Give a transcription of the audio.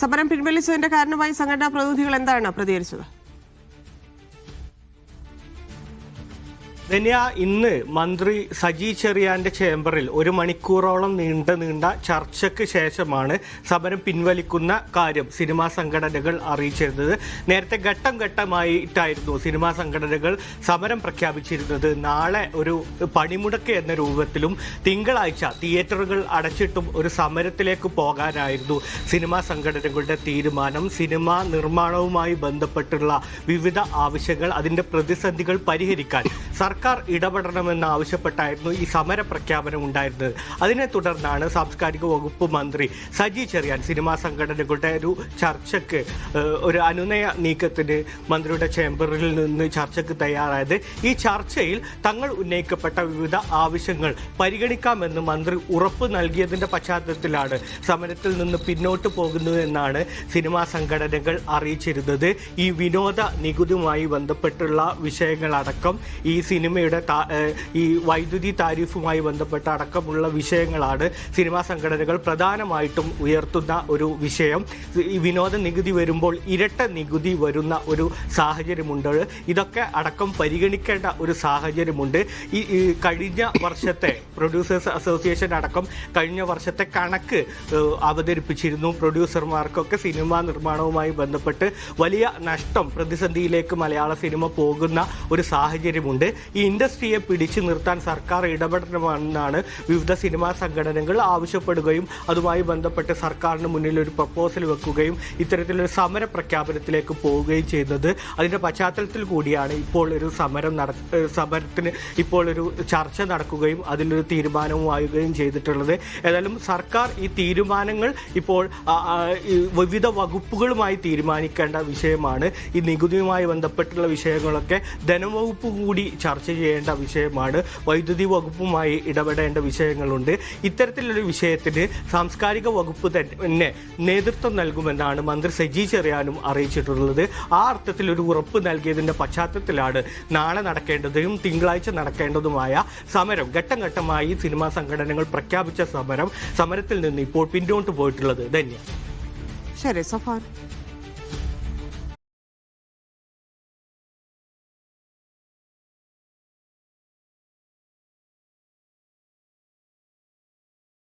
സമരം പിൻവലിച്ചതിന്റെ കാരണമായി സംഘടനാ പ്രതിനിധികൾ എന്താണ് പ്രതികരിച്ചത്? ധന്യ ഇന്ന് മന്ത്രി സജി ചെറിയാന്റെ ചേംബറിൽ ഒരു മണിക്കൂറോളം നീണ്ട നീണ്ട ചർച്ചയ്ക്ക് ശേഷമാണ് സമരം പിൻവലിക്കുന്ന കാര്യം സിനിമാ സംഘടനകൾ അറിയിച്ചിരുന്നത്. നേരത്തെ ഘട്ടം ഘട്ടമായിട്ടായിരുന്നു സിനിമാ സംഘടനകൾ സമരം പ്രഖ്യാപിച്ചിരുന്നത്. നാളെ ഒരു പണിമുടക്ക് എന്ന രൂപത്തിലും തിങ്കളാഴ്ച തിയേറ്ററുകൾ അടച്ചിട്ടും ഒരു സമരത്തിലേക്ക് പോകാനായിരുന്നു സിനിമാ സംഘടനകളുടെ തീരുമാനം. സിനിമാ നിർമ്മാണവുമായി ബന്ധപ്പെട്ടുള്ള വിവിധ ആവശ്യങ്ങൾ അതിന്റെ പ്രതിസന്ധികൾ പരിഹരിക്കാൻ സർക്കാർ ഇടപെടണമെന്ന് ആവശ്യപ്പെട്ടായിരുന്നു ഈ സമര പ്രഖ്യാപനം ഉണ്ടായിരുന്നത്. അതിനെ തുടർന്നാണ് സാംസ്കാരിക വകുപ്പ് മന്ത്രി സജി ചെറിയാൻ സിനിമാ സംഘടനകളുടെ ഒരു ചർച്ചയ്ക്ക് ഒരു അനുനയ നീക്കത്തിന് മന്ത്രിയുടെ ചേംബറിൽ നിന്ന് ചർച്ചയ്ക്ക് തയ്യാറായത്. ഈ ചർച്ചയിൽ തങ്ങൾ ഉന്നയിക്കപ്പെട്ട വിവിധ ആവശ്യങ്ങൾ പരിഗണിക്കാമെന്ന് മന്ത്രി ഉറപ്പ് നൽകിയതിന്റെ പശ്ചാത്തലത്തിലാണ് സമരത്തിൽ നിന്ന് പിന്നോട്ട് പോകുന്നു എന്നാണ് സിനിമാ സംഘടനകൾ അറിയിച്ചിരുന്നത്. ഈ വിനോദ നികുതിയുമായി ബന്ധപ്പെട്ടുള്ള വിഷയങ്ങളടക്കം ഈ സിനിമയുടെ ഈ വൈദ്യുതി താരിഫുമായി ബന്ധപ്പെട്ട അടക്കമുള്ള വിഷയങ്ങളാണ് സിനിമാ സംഘടനകൾ പ്രധാനമായിട്ടും ഉയർത്തുന്ന ഒരു വിഷയം. ഈ വിനോദ നികുതി വരുമ്പോൾ ഇരട്ട നികുതി വരുന്ന ഒരു സാഹചര്യമുണ്ട്. ഇതൊക്കെ അടക്കം പരിഗണിക്കേണ്ട ഒരു സാഹചര്യമുണ്ട്. ഈ കഴിഞ്ഞ വർഷത്തെ പ്രൊഡ്യൂസേഴ്സ് അസോസിയേഷൻ അടക്കം കഴിഞ്ഞ വർഷത്തെ കണക്ക് അവതരിപ്പിച്ചിരുന്നു. പ്രൊഡ്യൂസർമാർക്കൊക്കെ സിനിമാ നിർമ്മാണവുമായി ബന്ധപ്പെട്ട് വലിയ നഷ്ടം പ്രതിസന്ധിയിലേക്ക് മലയാള സിനിമ പോകുന്ന ഒരു സാഹചര്യമുണ്ട്. ഈ ഇൻഡസ്ട്രിയെ പിടിച്ചു നിർത്താൻ സർക്കാർ ഇടപെടണമെന്നാണ് വിവിധ സിനിമാ സംഘടനകൾ ആവശ്യപ്പെടുകയും അതുമായി ബന്ധപ്പെട്ട് സർക്കാരിന് മുന്നിൽ ഒരു പ്രപ്പോസൽ വെക്കുകയും ഇത്തരത്തിലൊരു സമര പ്രഖ്യാപനത്തിലേക്ക് പോവുകയും ചെയ്യുന്നത് അതിന്റെ പശ്ചാത്തലത്തിൽ കൂടിയാണ് ഇപ്പോൾ ഒരു സമരം നട സമരത്തിന് ഇപ്പോൾ ഒരു ചർച്ച നടക്കുകയും അതിലൊരു തീരുമാനവും ആയുകയും ചെയ്തിട്ടുള്ളത്. ഏതായാലും സർക്കാർ ഈ തീരുമാനങ്ങൾ ഇപ്പോൾ വിവിധ വകുപ്പുകളുമായി തീരുമാനിക്കേണ്ട വിഷയമാണ്. ഈ നികുതിയുമായി ബന്ധപ്പെട്ടുള്ള വിഷയങ്ങളൊക്കെ ധനവകുപ്പ് കൂടി ചർച്ച ചെയ്യേണ്ട വിഷയമാണ്. വൈദ്യുതി വകുപ്പുമായി ഇടപെടേണ്ട വിഷയങ്ങളുണ്ട്. ഇത്തരത്തിലൊരു വിഷയത്തിന് സാംസ്കാരിക വകുപ്പ് തന്നെ നേതൃത്വം നൽകുമെന്നാണ് മന്ത്രി സജി ചെറിയാനും അറിയിച്ചിട്ടുള്ളത്. ആ അർത്ഥത്തിൽ ഒരു ഉറപ്പ് നൽകിയതിന്റെ പശ്ചാത്തലത്തിലാണ് നാളെ നടക്കേണ്ടതും തിങ്കളാഴ്ച നടക്കേണ്ടതുമായ സമരം. ഘട്ടം ഘട്ടമായി സിനിമാ സംഘടനകൾ പ്രഖ്യാപിച്ച സമരം സമരത്തിൽ നിന്ന് ഇപ്പോൾ പിന്നോട്ട് പോയിട്ടുള്ളത് ധന്യ. ശരി സഫാൻ